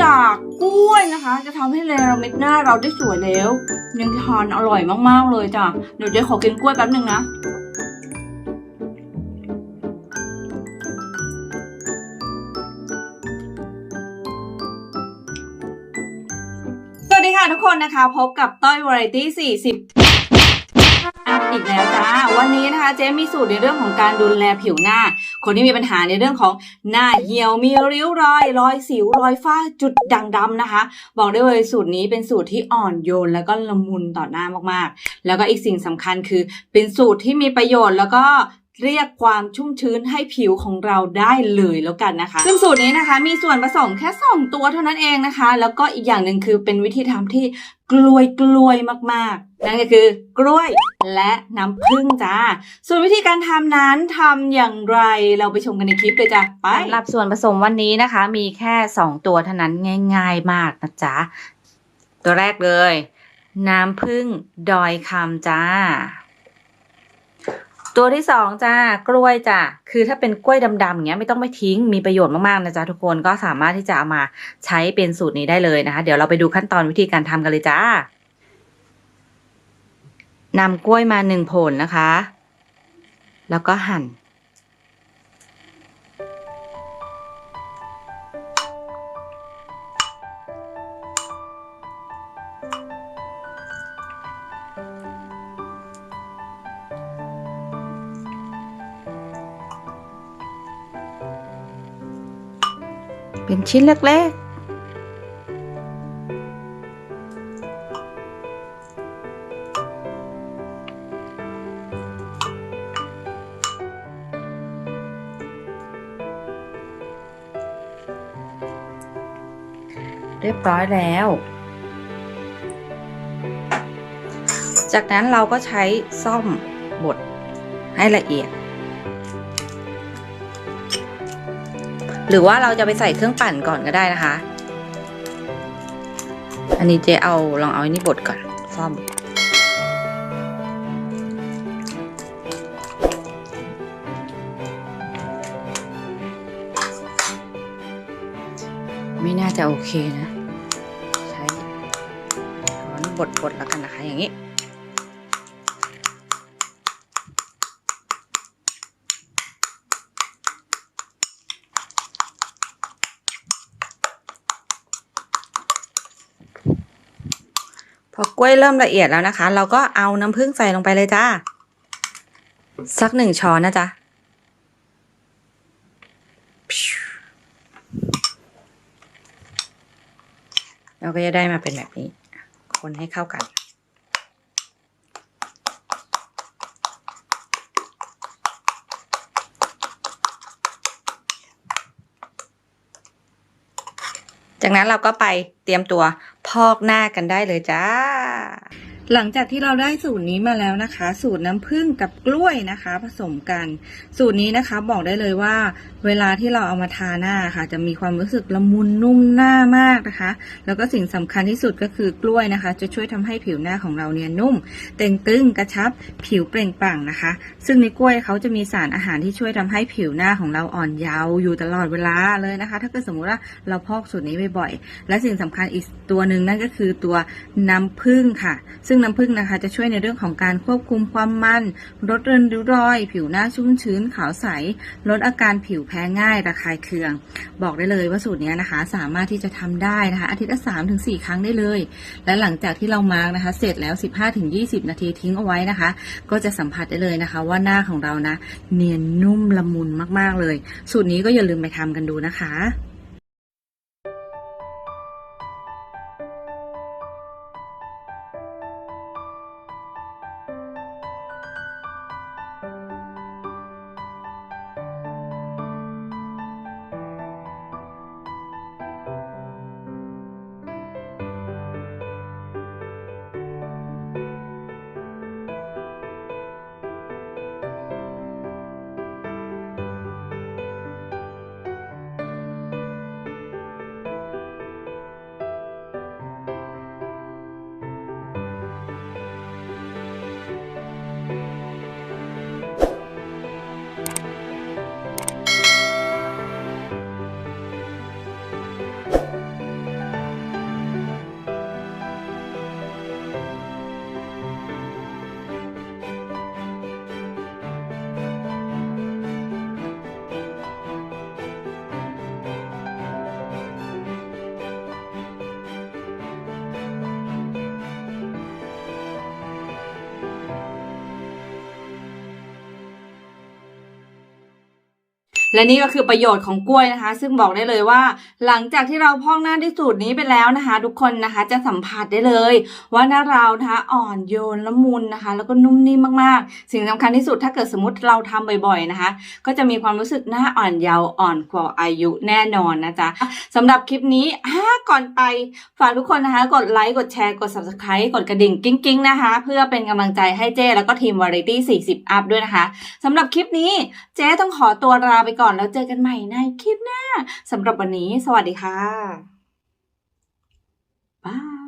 จากกล้วยนะคะ จะทำให้เนรมิตหน้าเราได้สวยแล้ว ยังทานอร่อยมากๆเลยจ้ะเดี๋ยวเจ๊ขอกินกล้วยแป๊บหนึ่งนะสวัสดีค่ะทุกคนนะคะ พบกับต้อยวาไรตี้40 อันนี้นะคะเจ๊มีสูตรในเรื่องของการดูแลผิวหน้า คนที่มีปัญหาในเรื่องของหน้าเหี่ยวมีริ้วรอย รอยสิวรอยฝ้าจุดด่างดำนะคะ บอกได้เลยสูตรนี้เป็นสูตรที่อ่อนโยนแล้วก็ละมุนต่อหน้ามากๆ แล้วก็อีกสิ่งสำคัญคือเป็นสูตรที่มีประโยชน์แล้วก็ เรียกความชุ่มชื้นให้ผิวของเราได้เลยแล้วกันนะคะ ซึ่งสูตรนี้นะคะ มีส่วนผสมแค่ 2 ตัวเท่านั้นเองนะคะ แล้วก็อีกอย่างหนึ่งคือเป็นวิธีทำที่กลวยกลวยๆมากๆ นั่นก็คือกล้วยและน้ำผึ้งจ้า ส่วนวิธีการทำนั้นทำอย่างไรเราไปชมกันในคลิปเลยจ้ะไปสำหรับส่วนผสมวันนี้นะคะ มีแค่ 2 ตัวเท่านั้นง่าย ๆมากนะจ๊ะตัวแรกเลย น้ำผึ้งดอยคำจ้า ตัวที่สองจ้ากล้วยจ้ะคือถ้าเป็นกล้วยดำๆอย่างเงี้ยไม่ต้องไปทิ้งมีประโยชน์มากๆนะจ๊ะทุกคนก็สามารถที่จะเอามาใช้เป็นสูตรนี้ได้เลยนะคะ เดี๋ยวเราไปดูขั้นตอนวิธีการทำกันเลยจ้านำกล้วยมาหนึ่งผลนะคะ แล้วก็หั่น เป็นชิ้นเล็กๆเรียบร้อยแล้ว จากนั้นเราก็ใช้ซ่อมบดให้ละเอียด หรือว่าเราจะไปใส่เครื่องปั่นก่อนก็ได้นะคะ อันนี้เจเอาลองเอาอันนี้บดก่อนซ่อม ไม่น่าจะโอเคนะ ใช้ช้อนบดๆแล้วกันนะคะอย่างนี้ พอกล้วยเริ่มละเอียดแล้วนะคะ เราก็เอาน้ำผึ้งใส่ลงไปเลยจ้า สักหนึ่งช้อนนะจ๊ะ เราก็จะได้มาเป็นแบบนี้ คนให้เข้ากัน จากนั้นเราก็ไปเตรียมตัว พอกหน้ากันได้เลยจ้า หลังจากที่เราได้สูตรนี้มาแล้วนะคะ สูตรน้ำผึ้งกับกล้วยนะคะ ผสมกัน สูตรนี้นะคะบอกได้เลยว่า เวลาที่เราเอามาทาหน้าค่ะ จะมีความรู้สึกละมุนนุ่มหน้ามากนะคะ แล้วก็สิ่งสำคัญที่สุดก็คือกล้วยนะคะ จะช่วยทำให้ผิวหน้าของเราเนี่ยนุ่ม เต่งตึงกระชับ ผิวเปล่งปลั่งนะคะ ซึ่งในกล้วยเขาจะมีสารอาหารที่ช่วยทำให้ผิวหน้าของเราอ่อนเยาว์อยู่ตลอดเวลาเลยนะคะ ถ้าเกิดสมมุติว่าเราพอกสูตรนี้บ่อยๆและสิ่งสำคัญอีกตัวหนึ่งนั่นก็คือตัวน้ำผึ้งค่ะ ซึ่งน้ำผึ้งนะคะ จะช่วยในเรื่องของการควบคุมความมันลดเรินริ้วรอย ผิวหน้าชุ่มชื้นขาวใส ลดอาการผิวแพ้ง่ายระคายเคือง บอกได้เลยว่าสูตรนี้นะคะ สามารถที่จะทำได้นะคะ อาทิตย์ละสามถึงสี่ครั้งได้เลย และหลังจากที่เรามาร์กนะคะ เสร็จแล้ว 15-20 นาทีทิ้งเอาไว้นะคะ ก็จะสัมผัสได้เลยนะคะ ว่าหน้าของเรานะ เนียนนุ่มละมุนมากๆเลย สูตรนี้ก็อย่าลืมไปทำกันดูนะคะ และนี่ก็คือประโยชน์ของกล้วยนะคะ ซึ่งบอกได้เลยว่า หลังจากที่เราพอกหน้าด้วยสูตรนี้ไปแล้วนะคะ ทุกคนนะคะจะสัมผัสได้เลย ว่าหน้าเรานะคะอ่อนโยนละมุนนะคะ แล้วก็นุ่มนิ่มมากๆ สิ่งสำคัญที่สุดถ้าเกิดสมมติเราทำบ่อยๆนะคะ ก็จะมีความรู้สึกหน้าอ่อนเยาว์อ่อนกว่าอายุแน่นอนนะจ๊ะสำหรับคลิปนี้อ่าก่อนไปฝากทุกคนนะคะ กดไลค์กดแชร์กด subscribe กดกระดิ่งกิ้งๆนะคะ เพื่อเป็นกำลังใจให้เจ้แล้วก็ทีม Variety 40 up ด้วยนะคะสำหรับคลิปนี้เจ๊ต้องขอตัวลาไปก่อนก่อนแล้วเจอกันใหม่ในคลิปหน้าสำหรับวันนี้ สวัสดีค่ะบาย